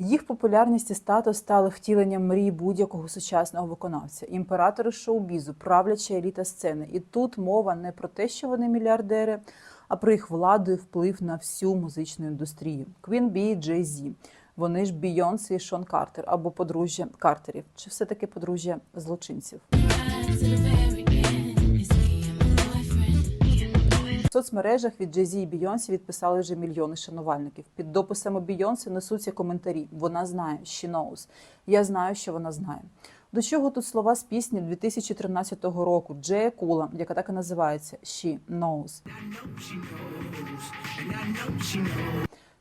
Їх популярність і статус стали втіленням мрій будь-якого сучасного виконавця, імператори шоу-бізу, правляча еліта сцени. І тут мова не про те, що вони мільярдери, а про їх владу і вплив на всю музичну індустрію. Квін Бі, Джей Зі. Вони ж Бійонсе і Шон Картер або подружжя Картерів, чи все таки подружжя злочинців. В соцмережах від Jay-Z і Бійонсі відписали вже мільйони шанувальників. Під дописами Бійонсі несуться коментарі. Вона знає, she knows. Я знаю, що вона знає. До чого тут слова з пісні 2013 року Джея Кула, яка так і називається She Knows.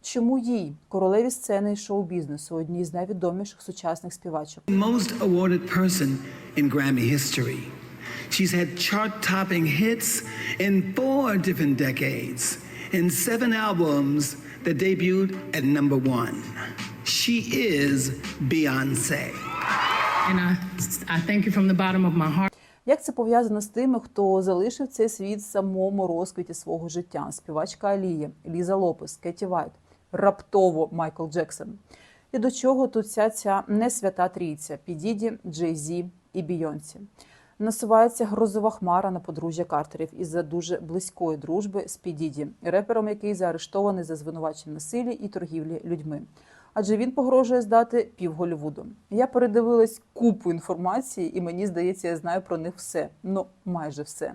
Чому їй, королеві сцени і шоу-бізнесу, одній з найвідоміших сучасних співачок, most awarded person in Grammy history. She's had chart topping hits in four different decades and seven albums that debuted at number one. She is Beyonce. And I, I thank you from the bottom of my heart. Як це пов'язано з тими, хто залишив цей світ в самому розквіті свого життя? Співачка Алія, Ліза Лопес, Кеті Вайт, раптово Майкл Джексон. І до чого тут вся ця несвята трійця Підіді, Джей Зі і Бійонсі? Насувається грозова хмара на подружжя Картерів із-за дуже близької дружби з Підіді, репером, який заарештований за звинувачення насилі і торгівлі людьми. Адже він погрожує здати пів Голлівуду. Я передивилась купу інформації, і мені здається, я знаю про них все. Ну, майже все.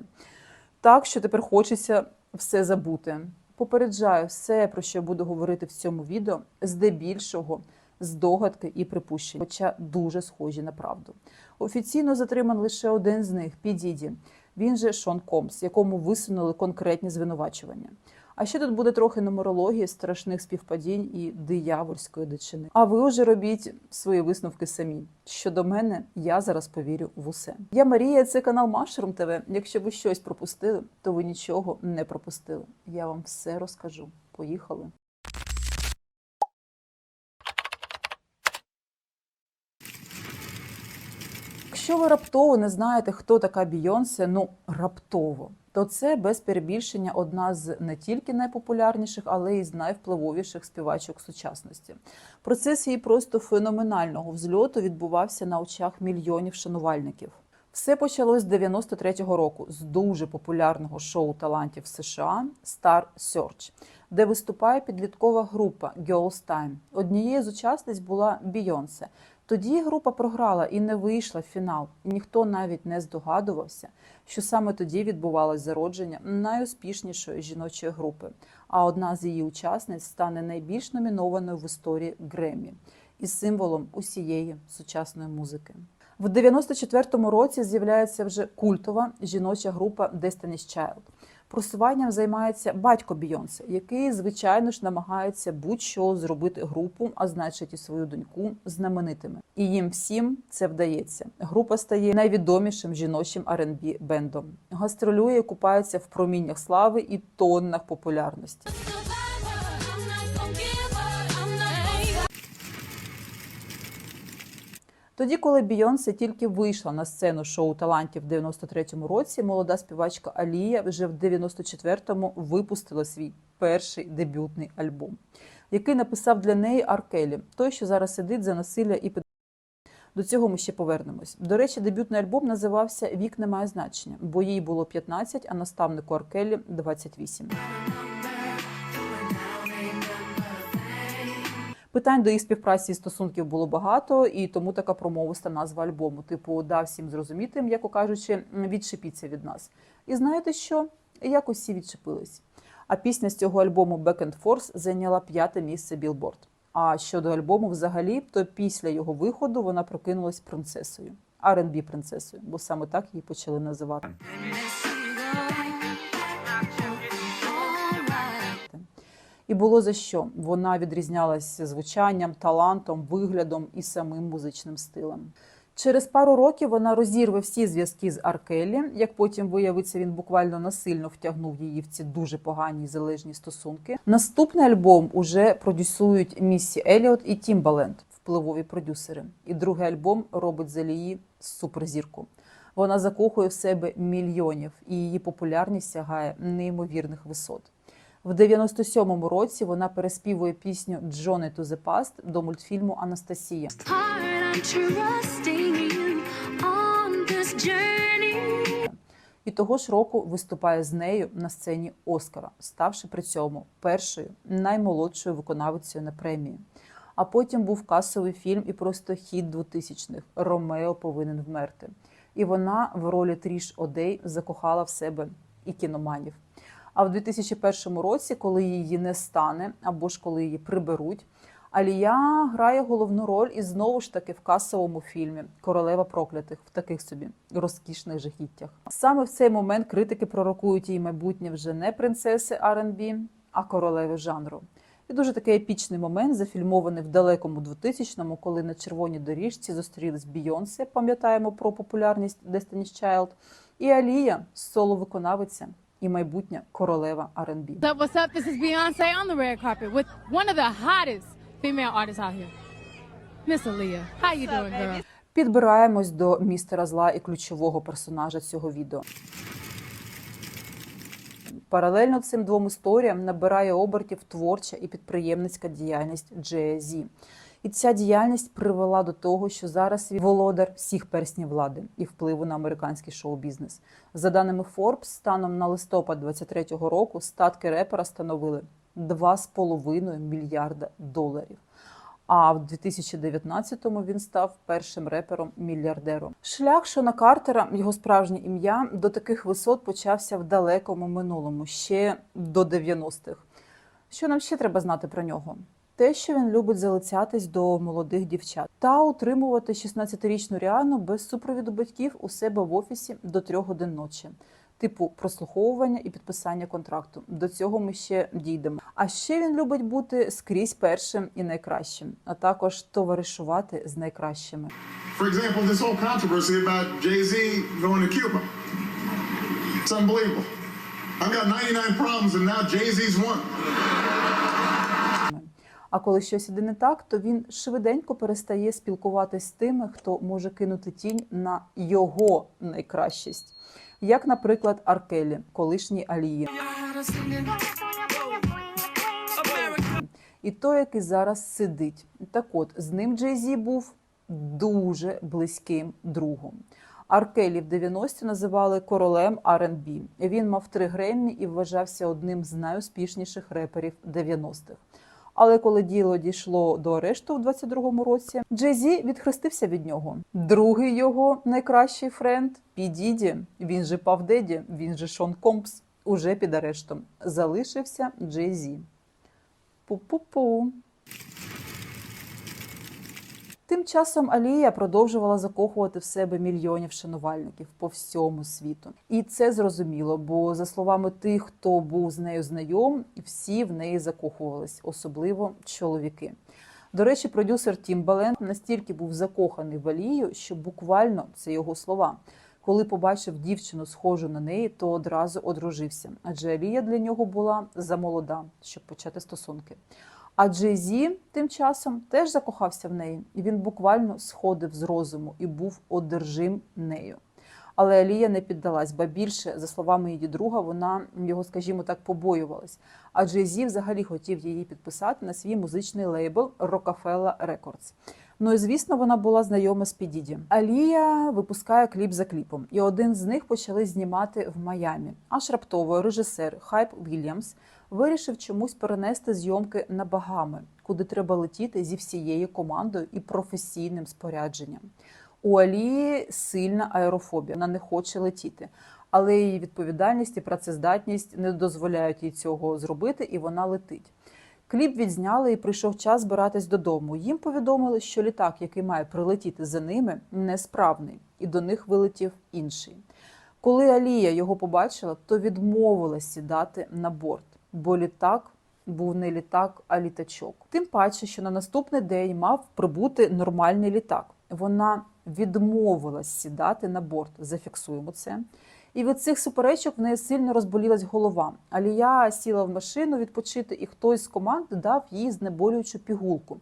Так що тепер хочеться все забути. Попереджаю все, про що я буду говорити в цьому відео, здебільшого здогадки і припущення, хоча дуже схожі на правду. Офіційно затриман лише один з них Підіді. Він же Шон Комс, якому висунули конкретні звинувачування. А ще тут буде трохи нумерології, страшних співпадінь і диявольської дичини. А ви вже робіть свої висновки самі. Щодо мене, я зараз повірю в усе. Я Марія, це канал Mushroom TV. Якщо ви щось пропустили, то ви нічого не пропустили. Я вам все розкажу. Поїхали. Якщо ви раптово не знаєте, хто така Бійонсе, ну раптово, то це без перебільшення одна з не тільки найпопулярніших, але й з найвпливовіших співачок сучасності. Процес її просто феноменального взльоту відбувався на очах мільйонів шанувальників. Все почалось з 93-го року з дуже популярного шоу талантів США Star Search, де виступає підліткова група Girls Time. Однією з учасниць була Бійонсе. Тоді група програла і не вийшла в фінал. Ніхто навіть не здогадувався, що саме тоді відбувалось зародження найуспішнішої жіночої групи. А одна з її учасниць стане найбільш номінованою в історії Греммі і символом усієї сучасної музики. В 94-му році з'являється вже культова жіноча група Destiny's Child. Просуванням займається батько Бійонсе, який, звичайно ж, намагається будь-що зробити групу, а значить і свою доньку, знаменитими. І їм всім це вдається. Група стає найвідомішим жіночим R&B бендом. Гастролює, купається в проміннях слави і тоннах популярності. Тоді, коли Бійонсе тільки вийшла на сцену шоу талантів в 93-му році, молода співачка Алія вже в 94-му випустила свій перший дебютний альбом, який написав для неї Аркелі, той, що зараз сидить за насилля і пед- до цього ми ще повернемось. До речі, дебютний альбом називався Вік не має значення, бо їй було 15, а наставнику Аркелі 28. Питань до їх співпраці і стосунків було багато, і тому така промовиста назва альбому. Типу, дав всім зрозуміти, м'яко кажучи, відчепіться від нас. І знаєте що? Якось всі відчепились. А пісня з цього альбому Back and Forth зайняла п'яте місце Billboard. А щодо альбому, взагалі, то після його виходу вона прокинулась принцесою, R&B принцесою, бо саме так її почали називати. І було за що. Вона відрізнялася звучанням, талантом, виглядом і самим музичним стилем. Через пару років вона розірве всі зв'язки з Аркелі. Як потім виявиться, він буквально насильно втягнув її в ці дуже погані залежні стосунки. Наступний альбом уже продюсують Міссі Еліот і Тімбаленд, впливові продюсери. І другий альбом робить з Алії суперзірку. Вона закохує в себе мільйонів, і її популярність сягає неймовірних висот. В 97-му році вона переспівує пісню «Journey to the Past» до мультфільму Анастасія. І того ж року виступає з нею на сцені Оскара, ставши при цьому першою наймолодшою виконавицею на премії. А потім був касовий фільм і просто хіт 2000-х Ромео повинен вмерти. І вона в ролі Тріш Одей закохала в себе і кіноманів. А в 2001 році, коли її не стане, або ж коли її приберуть, Алія грає головну роль і знову ж таки в касовому фільмі Королева проклятих в таких собі розкішних жахіттях. Саме в цей момент критики пророкують їй майбутнє вже не принцеси R&B, а королеви жанру. І дуже такий епічний момент, зафільмований в далекому 2000-му, коли на червоній доріжці зустрілись Бійонсе, пам'ятаємо про популярність Destiny's Child, і Алія, соло-виконавиця і майбутня королева R&B. What's up? What's up? This is Beyonce on the red carpet with one of the hottest female artists out here, Miss Aaliyah. How you doing, girl? Підбираємось до містера зла і ключового персонажа цього відео. Паралельно цим двом історіям набирає обертів творча і підприємницька діяльність Jay-Z. І ця діяльність привела до того, що зараз він володар всіх перснів влади і впливу на американський шоу-бізнес. За даними Forbes, станом на листопад 23-го року статки репера становили 2,5 мільярда доларів. А в 2019-му він став першим репером-мільярдером. Шлях Шона Картера, його справжнє ім'я, до таких висот почався в далекому минулому, ще до 90-х. Що нам ще треба знати про нього? Те, що він любить залицятись до молодих дівчат та утримувати 16-річну Ріану без супровіду батьків у себе в офісі до трьох годин ночі. Типу прослуховування і підписання контракту. До цього ми ще дійдемо. А ще він любить бути скрізь першим і найкращим, а також товаришувати з найкращими. For example, this whole controversy about Jay Z going to Cuba. It's unbelievable. I've got 99 problems, and now Jay Z's one. А коли щось іде не так, то він швиденько перестає спілкуватись з тими, хто може кинути тінь на його найкращість, як, наприклад, Аркелі, колишній Алії. І той, який зараз сидить. Так от, з ним Джей Зі був дуже близьким другом. Аркелі в 90-ті називали королем R&B. Він мав три Греммі і вважався одним з найуспішніших реперів 90-х. Але коли діло дійшло до арешту в 22-му році, Джезі відхрестився від нього. Другий його найкращий френд Пі Діді, він же Пав Деді, він же Шон Компс, уже під арештом. Залишився Джезі. Пу-пу-пу. Тим часом Алія продовжувала закохувати в себе мільйонів шанувальників по всьому світу. І це зрозуміло, бо за словами тих, хто був з нею знайом, всі в неї закохувались, особливо чоловіки. До речі, продюсер Тімбаленд настільки був закоханий в Алію, що буквально це його слова. Коли побачив дівчину, схожу на неї, то одразу одружився. Адже Алія для нього була замолода, щоб почати стосунки. А Джей Зі тим часом теж закохався в неї, і він буквально сходив з розуму і був одержим нею. Але Алія не піддалась, ба більше, за словами її друга, вона його, скажімо так, побоювалась. А Джей Зі взагалі хотів її підписати на свій музичний лейбл Rockefeller Records. Ну і звісно, вона була знайома з Підіді. Алія випускає кліп за кліпом, і один з них почали знімати в Майамі. Аж раптово режисер Хайп Вільямс вирішив чомусь перенести зйомки на Багами, куди треба летіти зі всією командою і професійним спорядженням. У Алії сильна аерофобія, вона не хоче летіти. Але її відповідальність і працездатність не дозволяють їй цього зробити, і вона летить. Кліп відзняли і прийшов час збиратись додому. Їм повідомили, що літак, який має прилетіти за ними, несправний, і до них вилетів інший. Коли Алія його побачила, то відмовилась сідати на борт, бо літак був не літак, а літачок. Тим паче, що на наступний день мав прибути нормальний літак. Вона відмовилась сідати на борт. Зафіксуємо це. І від цих суперечок в неї сильно розболілась голова. Алія сіла в машину відпочити, і хтось з команди дав їй знеболюючу пігулку.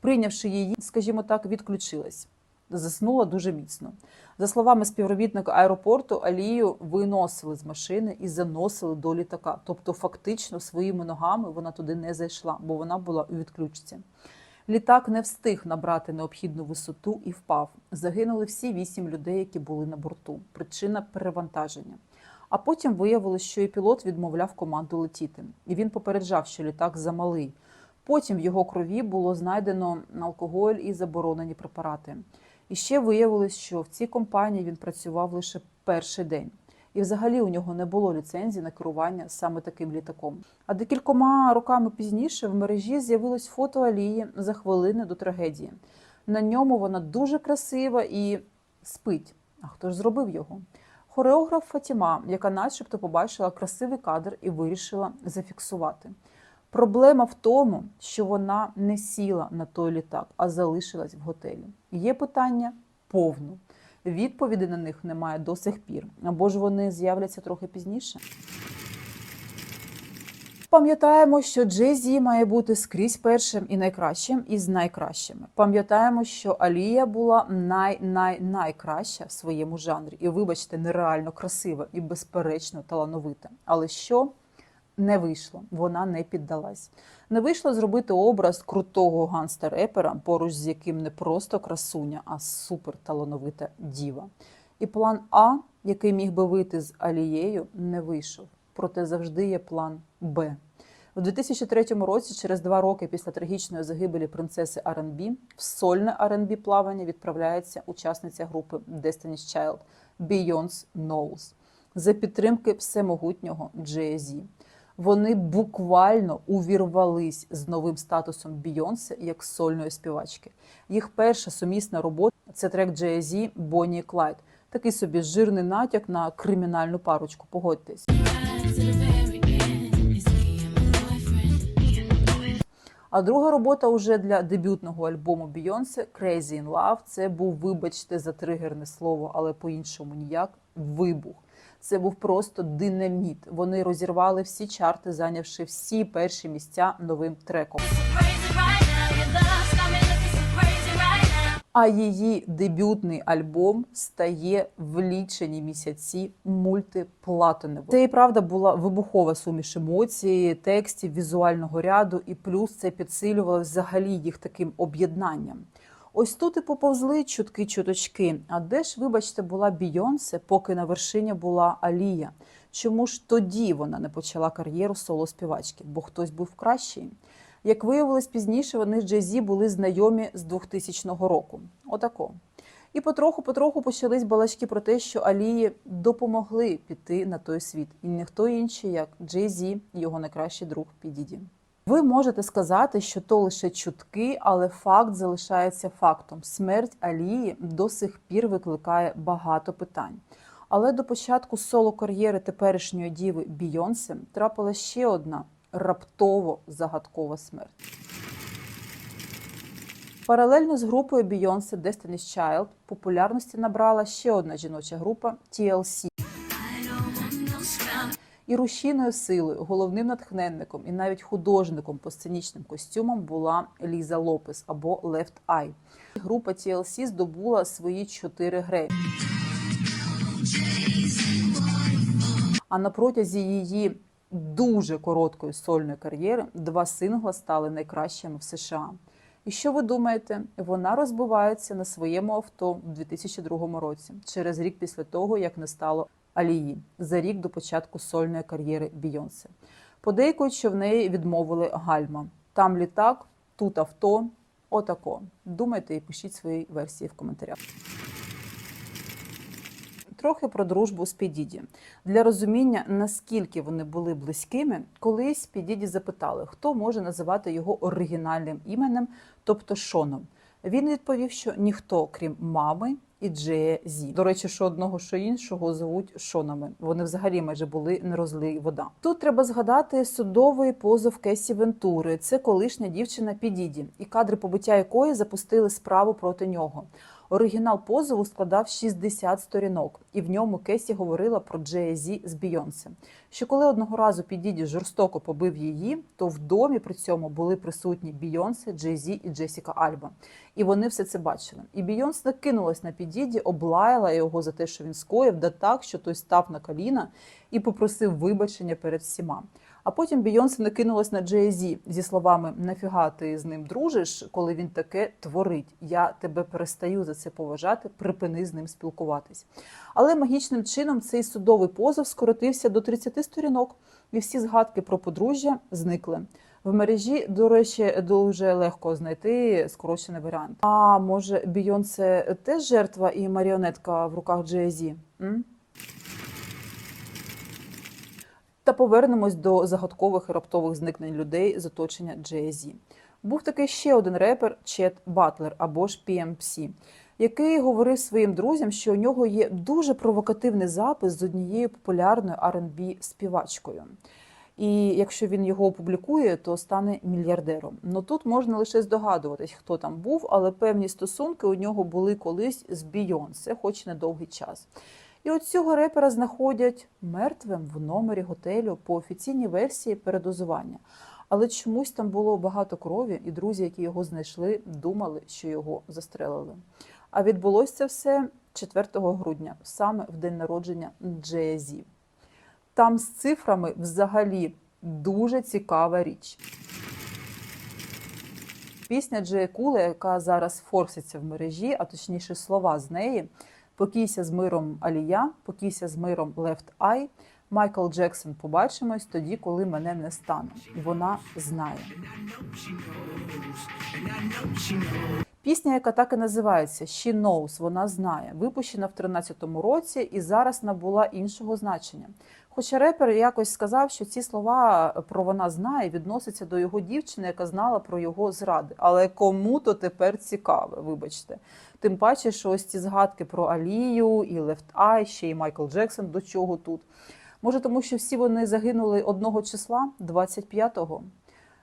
Прийнявши її, скажімо так, відключилась. Заснула дуже міцно. За словами співробітника аеропорту, Алію виносили з машини і заносили до літака. Тобто, фактично, своїми ногами вона туди не зайшла, бо вона була у відключці. Літак не встиг набрати необхідну висоту і впав. Загинули всі вісім людей, які були на борту. Причина перевантаження. А потім виявилось, що і пілот відмовляв команду летіти. І він попереджав, що літак замалий. Потім в його крові було знайдено алкоголь і заборонені препарати. І ще виявилось, що в цій компанії він працював лише перший день. І взагалі у нього не було ліцензії на керування саме таким літаком. А декількома роками пізніше в мережі з'явилось фото Алії за хвилини до трагедії. На ньому вона дуже красива і спить. А хто ж зробив його? Хореограф Фатіма, яка начебто побачила красивий кадр і вирішила зафіксувати. Проблема в тому, що вона не сіла на той літак, а залишилась в готелі. Є питання повно. Відповіді на них немає до сих пір. Або ж вони з'являться трохи пізніше. Пам'ятаємо, що Джей-Зі має бути скрізь першим і найкращим із найкращими. Пам'ятаємо, що Алія була най-най-найкраща в своєму жанрі. І, вибачте, нереально красива і безперечно талановита. Але що не вийшло, вона не піддалась. Не вийшло зробити образ крутого ганста-репера, поруч з яким не просто красуня, а супер талановита діва. І план А, який міг би вийти з Алією, не вийшов. Проте завжди є план Б. У 2003 році, через два роки після трагічної загибелі принцеси R&B, в сольне R&B плавання відправляється учасниця групи Destiny's Child Beyoncé Knowles за підтримки всемогутнього Jay-Z. Вони буквально увірвались з новим статусом Бійонсе як сольної співачки. Їх перша сумісна робота це трек Jay-Z Bonnie Клайд. Такий собі жирний натяк на кримінальну парочку. Погодьтесь. А друга робота уже для дебютного альбому Beyoncé Crazy in Love. Це був, вибачте, за тригерне слово, але по-іншому ніяк. Вибух. Це був просто динаміт. Вони розірвали всі чарти, зайнявши всі перші місця новим треком. А її дебютний альбом стає в лічені місяці мультиплатиновим. Це і правда була вибухова суміш емоцій, текстів, візуального ряду, і плюс це підсилювало взагалі їх таким об'єднанням. Ось тут і поповзли чутки-чуточки. А де ж, вибачте, була Бійонсе, поки на вершині була Алія? Чому ж тоді вона не почала кар'єру соло-співачки? Бо хтось був кращий? Як виявилось пізніше, вони з Джей-Зі були знайомі з 2000 року. Отако. І потроху-потроху почались балачки про те, що Алії допомогли піти на той світ. І ніхто інший, як Джей-Зі, його найкращий друг Підіді. Ви можете сказати, що то лише чутки, але факт залишається фактом. Смерть Алії до сих пір викликає багато питань. Але до початку соло-кар'єри теперішньої діви Бійонсе трапила ще одна раптово загадкова смерть. Паралельно з групою Beyoncé Destiny's Child популярності набрала ще одна жіноча група TLC. І рушійною силою, головним натхненником і навіть художником по сценічним костюмам була Ліза Лопес або Left Eye. Група TLC здобула свої чотири гремі. А на протязі її дуже короткої сольної кар'єри два сингла стали найкращими в США. І що ви думаєте? Вона розбивається на своєму авто в 2002 році, через рік після того, як не стало Алії, за рік до початку сольної кар'єри Бійонсе. Подейкують, що в неї відмовили гальма. Там літак, тут авто. Отако. Думайте і пишіть свої версії в коментарях. Трохи про дружбу з Підіді. Для розуміння, наскільки вони були близькими, колись Підіді запитали, хто може називати його оригінальним іменем, тобто Шоном. Він відповів, що ніхто, крім мами і Джея Зі. До речі, що одного, що іншого звуть Шонами. Вони взагалі майже були не розлий вода. Тут треба згадати судовий позов Кесі Вентури. Це колишня дівчина Підіді, і кадри побиття якої запустили справу проти нього. Оригінал позову складав 60 сторінок, і в ньому Кесі говорила про Джей-Зі з Бійонсе. Що коли одного разу Підіді жорстоко побив її, то в домі при цьому були присутні Бійонсе, Джей-Зі і Джесіка Альба. І вони все це бачили. І Бійонс накинулась на Підіді, облаяла його за те, що він скоїв, да так, що той став на коліна і попросив вибачення перед всіма. А потім Бійонсе накинулась на Джей-Зі зі словами Нафіга ти з ним дружиш, коли він таке творить. Я тебе перестаю за це поважати, припини з ним спілкуватись. Але магічним чином цей судовий позов скоротився до 30 сторінок, і всі згадки про подружжя зникли. В мережі, до речі, дуже легко знайти скорочений варіант. А може, Бійонсе теж жертва і маріонетка в руках Джей-Зі? М? Та повернемось до загадкових і раптових зникнень людей з оточення Jay-Z. Був такий ще один репер Чет Батлер або ж PMC, який говорив своїм друзям, що у нього є дуже провокативний запис з однією популярною R&B співачкою. І якщо він його опублікує, то стане мільярдером. Ну тут можна лише здогадуватись, хто там був, але певні стосунки у нього були колись з Бійонсе, хоч недовгий час. І от цього репера знаходять мертвим в номері готелю по офіційній версії передозування. Але чомусь там було багато крові, і друзі, які його знайшли, думали, що його застрелили. А відбулося це все 4 грудня, саме в день народження Джеязі. Там з цифрами взагалі дуже цікава річ. Пісня Джея Кула, яка зараз форситься в мережі, а точніше слова з неї. Покійся з миром Алія, покійся з миром Лефт Ай. Майкл Джексон побачимось тоді, коли мене не стане. Вона знає. Пісня, яка так і називається She Knows, вона знає, випущена в 13-му році і зараз набула іншого значення. Хоча репер якось сказав, що ці слова про вона знає відносяться до його дівчини, яка знала про його зради. Але кому то тепер цікаве, вибачте. Тим паче, що ось ці згадки про Алію і Left Eye, ще й Майкл Джексон, до чого тут. Може, тому що всі вони загинули одного числа, 25-го.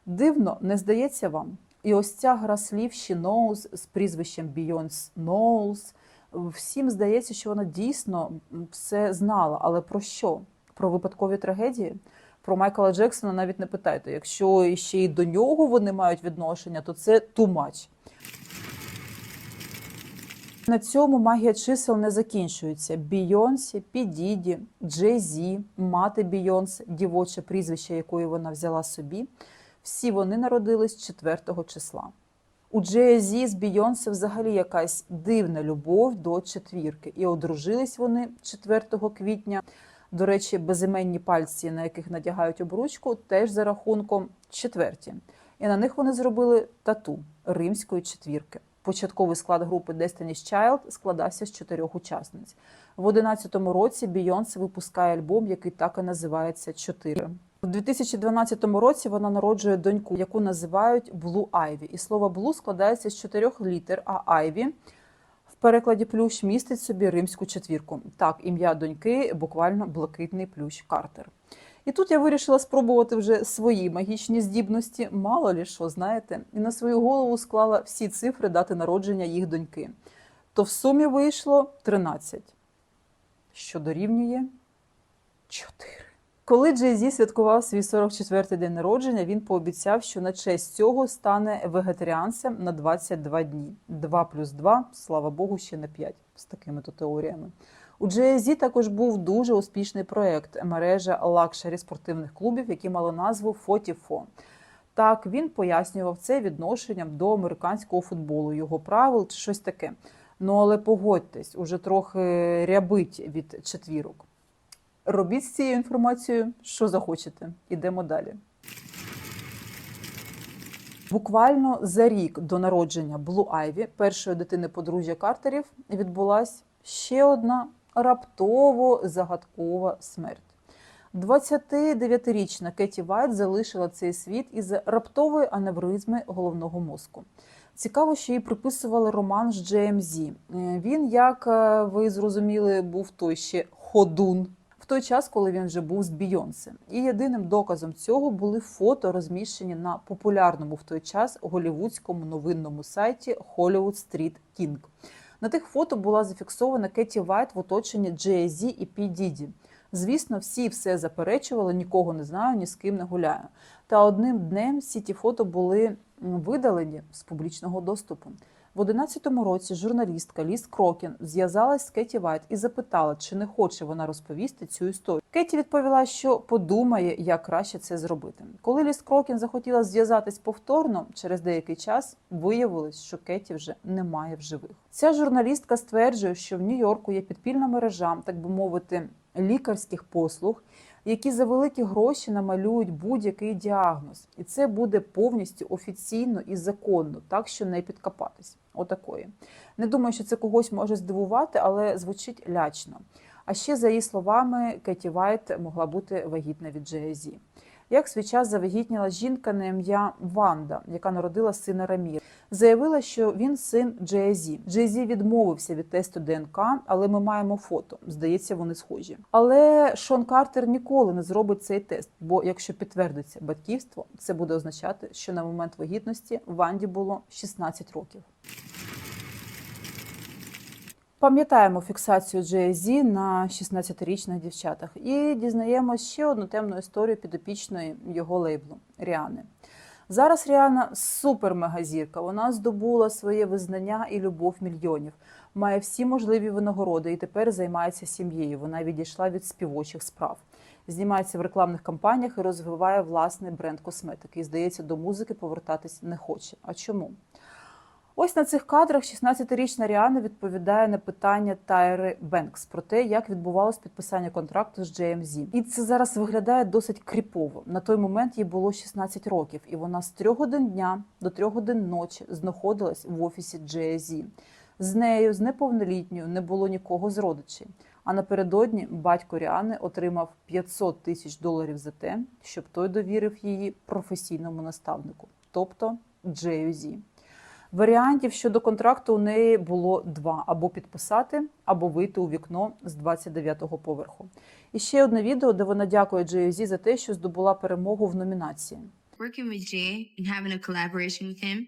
Дивно, не здається вам? І ось ця гра слів She Knows з прізвищем Beyoncé Knowles. Всім здається, що вона дійсно все знала. Але про що? Про випадкові трагедії? Про Майкла Джексона навіть не питайте. Якщо ще й до нього вони мають відношення, то це much. На цьому магія чисел не закінчується. Бійонсі, Підіді, Джей Зі, мати Бійонсе, дівоче прізвище, якої вона взяла собі. Всі вони народились 4 числа. У Джея Зі з Бійонсе взагалі якась дивна любов до четвірки. І одружились вони 4 квітня. До речі, безіменні пальці, на яких надягають обручку, теж за рахунком четверті. І на них вони зробили тату римської четвірки. Початковий склад групи Destiny's Child складався з чотирьох учасниць. В 11-му році Бійонсе випускає альбом, який так і називається Чотири. У 2012 році вона народжує доньку, яку називають Blue Ivy. І слово Blue складається з чотирьох літер, а в перекладі плющ містить собі римську четвірку. Так, ім'я доньки буквально блакитний плющ Картер. І тут я вирішила спробувати вже свої магічні здібності, мало лі що, знаєте, і на свою голову склала всі цифри дати народження їх доньки. То в сумі вийшло 13, що дорівнює 4. Коли Джей Зі святкував свій 44-й день народження, він пообіцяв, що на честь цього стане вегетаріанцем на 22 дні. 2 плюс 2, слава Богу, ще на 5 з такими то теоріями. У Jay-Z також був дуже успішний проєкт мережа лакшері спортивних клубів, які мали назву Фотіфо. Так, він пояснював це відношенням до американського футболу, його правил чи щось таке. Ну але погодьтесь, уже трохи рябить від четвірок. Робіть з цією інформацією, що захочете. Ідемо далі. Буквально за рік до народження Блу Айві, першої дитини подружжя Картерів, відбулась ще одна раптово загадкова смерть. 29-річна Кеті Вайт залишила цей світ із раптової аневризми головного мозку. Цікаво, що їй приписували роман з Джеєм Зі. Він, як е, ви зрозуміли, був той ще ходун той час, коли він вже був з Бійонсе. І єдиним доказом цього були фото, розміщені на популярному в той час голівудському новинному сайті Hollywood Street King. На тих фото була зафіксована Кеті Вайт в оточенні Jay-Z і P. Діді. Звісно, всі все заперечували, нікого не знаю, ні з ким не гуляю. Та одним днем всі ті фото були видалені з публічного доступу. В 11-му році журналістка Ліз Крокін зв'язалась з Кеті Вайт і запитала, чи не хоче вона розповісти цю історію. Кеті відповіла, що подумає, як краще це зробити. Коли Ліз Крокін захотіла зв'язатись повторно, через деякий час виявилось, що Кеті вже немає в живих. Ця журналістка стверджує, що в Нью-Йорку є підпільна мережа, так би мовити, лікарських послуг, які за великі гроші намалюють будь-який діагноз, і це буде повністю офіційно і законно, так що не підкопатись. Отакої. Не думаю, що це когось може здивувати, але звучить лячно. А ще, за її словами, Кеті Вайт могла бути вагітна від Jay-Z. Як свій час завагітніла жінка на ім'я Ванда, яка народила сина Рамір, заявила, що він син Jay-Z. Jay-Z відмовився від тесту ДНК, але ми маємо фото. Здається, вони схожі. Але Шон Картер ніколи не зробить цей тест, бо якщо підтвердиться батьківство, це буде означати, що на момент вагітності Ванді було 16 років. Пам'ятаємо фіксацію Jay-Z на 16-річних дівчатах і дізнаємось ще одну темну історію підопічної його лейблу Ріани. Зараз Ріана супер-мегазірка. Вона здобула своє визнання і любов мільйонів, має всі можливі винагороди і тепер займається сім'єю. Вона відійшла від співочих справ. Знімається в рекламних кампаніях і розвиває власний бренд косметики. І здається, до музики повертатись не хоче. А чому? Ось на цих кадрах 16-річна Ріана відповідає на питання Тайри Бенкс про те, як відбувалось підписання контракту з JMZ. І це зараз виглядає досить кріпово. На той момент їй було 16 років, і вона з 3 годин дня до 3 годин ночі знаходилась в офісі JMZ. З нею, з неповнолітньою, не було нікого з родичів. А напередодні батько Ріани отримав 500 тисяч доларів за те, щоб той довірив її професійному наставнику, тобто JUZ. Варіантів щодо контракту у неї було два: або підписати, або вийти у вікно з 29-го поверху. І ще одне відео, де вона дякує Jay-Z за те, що здобула перемогу в номінації. working with Jay and having a collaboration with him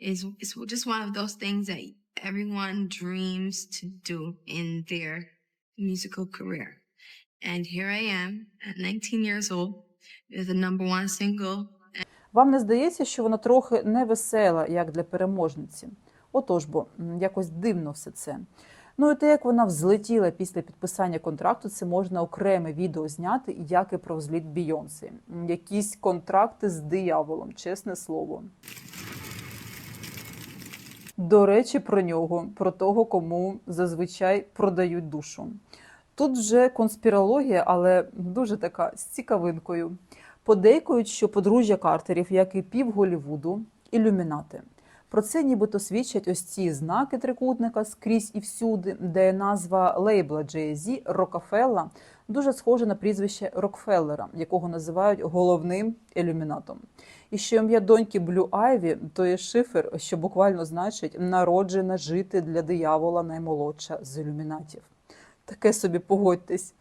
is is just one of those things that everyone dreams to do in their musical career. And here I am at 19 years old with the number one single Вам не здається, що вона трохи невесела, як для переможниці? Отож, бо якось дивно все це. Ну і те, як вона взлетіла після підписання контракту, це можна окреме відео зняти, як і про взліт Бійонси. Якісь контракти з дияволом, чесне слово. До речі, про нього, про того, кому зазвичай продають душу. Тут вже конспірологія, але дуже така з цікавинкою. Подейкують, що подружжя Картерів, як і пів Голівуду, ілюмінати. Про це нібито свідчать ось ці знаки трикутника скрізь і всюди, де назва лейбла Jay-Z Рокафелла дуже схожа на прізвище Рокфеллера, якого називають головним ілюмінатом. І що ім'я доньки Блю Айві то є шифер, що буквально значить народжена жити для диявола наймолодша з ілюмінатів. Таке собі погодьтесь.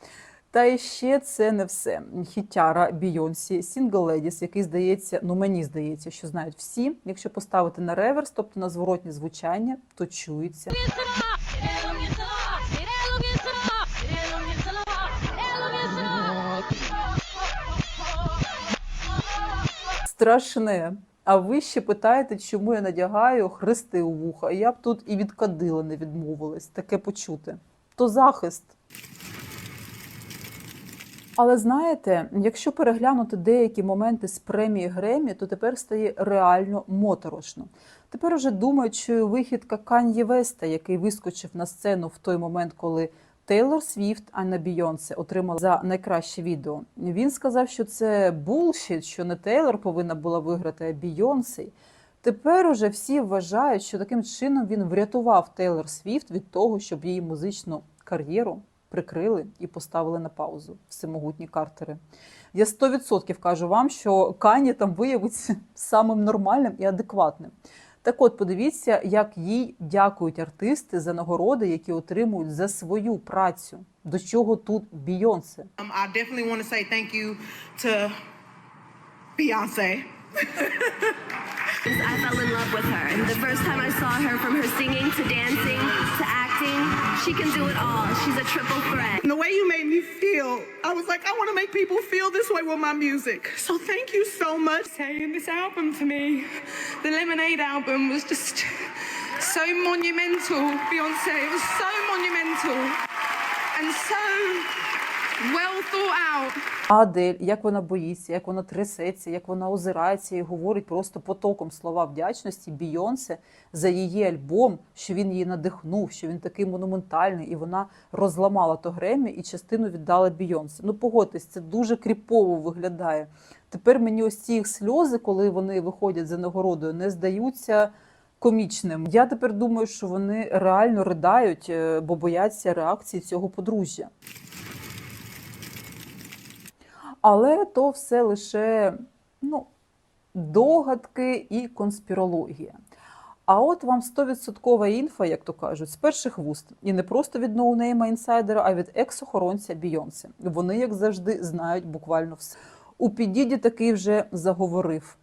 Та ще це не все. Хітяра Бійонсі, Single Ladies, який здається, ну мені здається, що знають всі. Якщо поставити на реверс, тобто на зворотнє звучання, то чується. Страшне. А ви ще питаєте, чому я надягаю хрести у вуха? Я б тут і від кадила не відмовилась. Таке почути. То захист. Але знаєте, якщо переглянути деякі моменти з премії Гремі, то тепер стає реально моторошно. Тепер уже думають, що вихідка Кан'є Веста, який вискочив на сцену в той момент, коли Тейлор Свіфт, а не Бійонсе, отримала за найкраще відео. Він сказав, що це булшіт, що не Тейлор повинна була виграти, а Бійонсе. Тепер уже всі вважають, що таким чином він врятував Тейлор Свіфт від того, щоб її музичну кар'єру прикрили і поставили на паузу всемогутні картери. Я 100% кажу вам, що Кані там виявиться самим нормальним і адекватним. Так от, подивіться, як їй дякують артисти за нагороди, які отримують за свою працю. До чого тут Бійонсе? Um, I fell in love with her. And the first time I saw her, from her singing to dancing to acting, she can do it all. She's a triple threat. And the way you made me feel, I was like, I want to make people feel this way with my music. So thank you so much. saying this album for me, the Lemonade album, was just so monumental, Beyonce. It was so monumental and so well. Адель, як вона боїться, як вона трясеться, як вона озирається і говорить просто потоком слова вдячності Бійонсе за її альбом, що він її надихнув, що він такий монументальний, і вона розламала то Гремі і частину віддала Бійонсе. Ну погодьтесь, це дуже кріпово виглядає. Тепер мені ось ці їх сльози, коли вони виходять за нагородою, не здаються. Комічним. Я тепер думаю, що вони реально riдають, е, бо бояться реакції цього подружжя. Але то все лише ну, догадки і конспірологія. А от вам 100% інфа, як то кажуть, з перших вуст. І не просто від ноунейма інсайдера, а від екс-охоронця Бійонсе. Вони, як завжди, знають буквально все. У Підіді такий вже заговорив.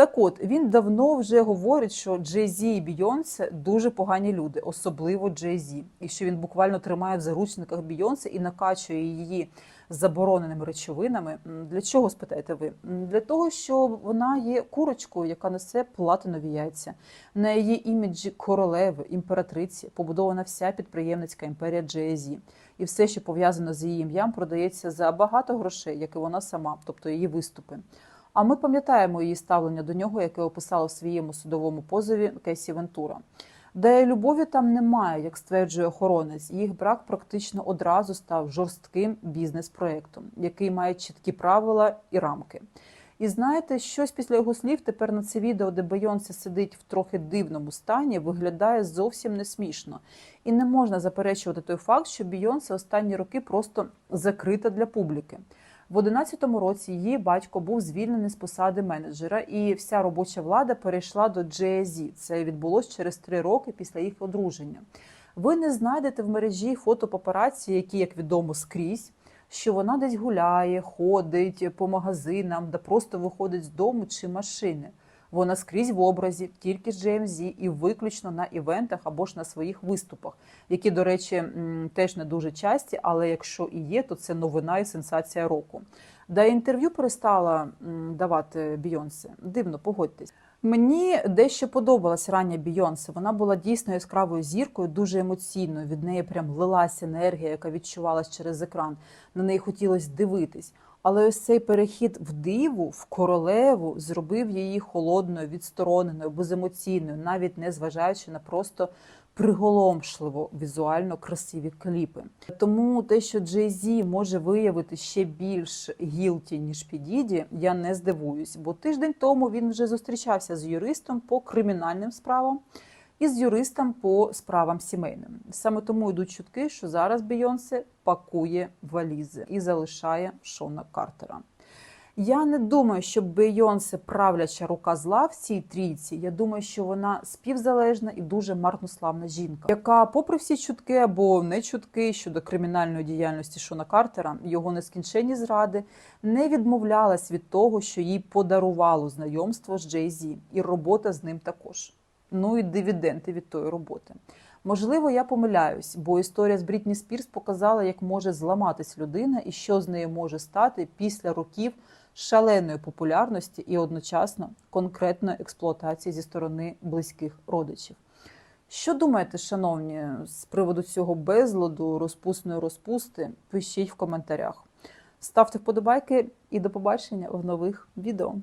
Так от, він давно вже говорить, що Джей Зі і Бійонсе дуже погані люди, особливо Джей Зі. І що він буквально тримає в заручниках Бійонсе і накачує її забороненими речовинами. Для чого спитаєте ви? Для того, що вона є курочкою, яка несе платинові яйця. На її іміджі королеви, імператриці побудована вся підприємницька імперія Джей-Зі. І все, що пов'язано з її ім'ям, продається за багато грошей, як і вона сама, тобто її виступи. А ми пам'ятаємо її ставлення до нього, яке описала в своєму судовому позові Кейсі Вентура. Де любові там немає, як стверджує охоронець. Їх брак практично одразу став жорстким бізнес-проєктом, який має чіткі правила і рамки. І знаєте, щось після його слів тепер на це відео, де Бейонсе сидить в трохи дивному стані, виглядає зовсім не смішно. І не можна заперечувати той факт, що Бейонсе останні роки просто закрита для публіки. В 11-му році її батько був звільнений з посади менеджера, і вся робоча влада перейшла до GSZ. Це відбулось через три роки після їх одруження. Ви не знайдете в мережі фото папараці, які, як відомо, скрізь, що вона десь гуляє, ходить по магазинам, да просто виходить з дому чи машини. Вона скрізь в образі, тільки з GMZ і виключно на івентах або ж на своїх виступах, які, до речі, теж не дуже часті, але якщо і є, то це новина і сенсація року. Да інтерв'ю перестала давати Бійонсе. Дивно, погодьтесь. Мені дещо подобалась рання Бійонсе. Вона була дійсно яскравою зіркою, дуже емоційною. Від неї прям лилась енергія, яка відчувалась через екран. На неї хотілося дивитись. Але ось цей перехід в диву, в королеву, зробив її холодною, відстороненою, беземоційною, навіть не зважаючи на просто приголомшливо візуально красиві кліпи. Тому те, що Джей Зі може виявити ще більш гілті, ніж Підіді, я не здивуюсь, бо тиждень тому він вже зустрічався з юристом по кримінальним справам і з юристом по справам сімейним. Саме тому йдуть чутки, що зараз Бейонсе пакує валізи і залишає Шона Картера. Я не думаю, що Бейонсе правляча рука зла в цій трійці. Я думаю, що вона співзалежна і дуже марнославна жінка, яка, попри всі чутки або не чутки щодо кримінальної діяльності Шона Картера, його нескінченні зради, не відмовлялась від того, що їй подарувало знайомство з Джей Зі, і робота з ним також. Ну і дивіденди від тої роботи. Можливо, я помиляюсь, бо історія з Брітні Спірс показала, як може зламатись людина і що з нею може стати після років шаленої популярності і одночасно конкретної експлуатації зі сторони близьких родичів. Що думаєте, шановні, з приводу цього безладу, розпусної розпусти? Пишіть в коментарях. Ставте вподобайки і до побачення в нових відео.